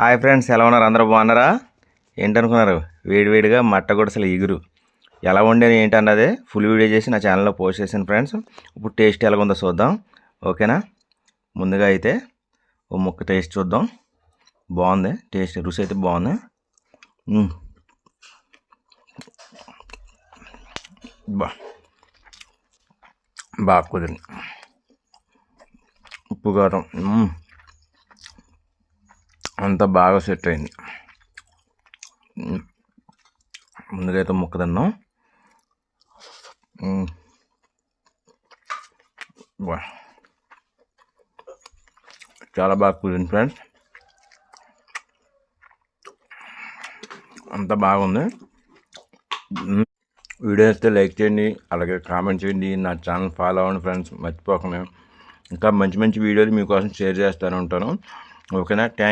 Hi friends ఎలా ఉన్నారు? అందరూ బాగున్నారా? ఏంటనుకున్నారు? వేడివేడిగా మట్ట గుడిసెల ఇగురు ఎలా వండాను ఏంటన్నది ఫుల్ వీడియో చేసి నా ఛానల్లో పోస్ట్ చేశాను ఫ్రెండ్స్. ఇప్పుడు టేస్ట్ ఎలా ఉందో చూద్దాం. ఓకేనా? ముందుగా అయితే ఓ ముక్క టేస్ట్ చూద్దాం. బాగుంది. టేస్ట్ రుచి అయితే బాగుంది. బా. బాగా కుదిరింది. ఉప్పు కారం. అంతా బాగా సెట్ అయింది. ముందుకైతే ముందుగా అయితే ముక్క తిన్నాం చాలా బాగా కుదిరింది ఫ్రెండ్స్. అంతా బాగుంది. వీడియో అయితే లైక్ చేయండి అలాగే కామెంట్ చేయండి. నా ఛానల్ ఫాలో అవ్వండి ఫ్రెండ్స్ మర్చిపోకుండా. ఇంకా మంచి మంచి వీడియోలు మీకోసం షేర్ చేస్తూనే ఉంటాను. ఓకేనా? థ్యాంక్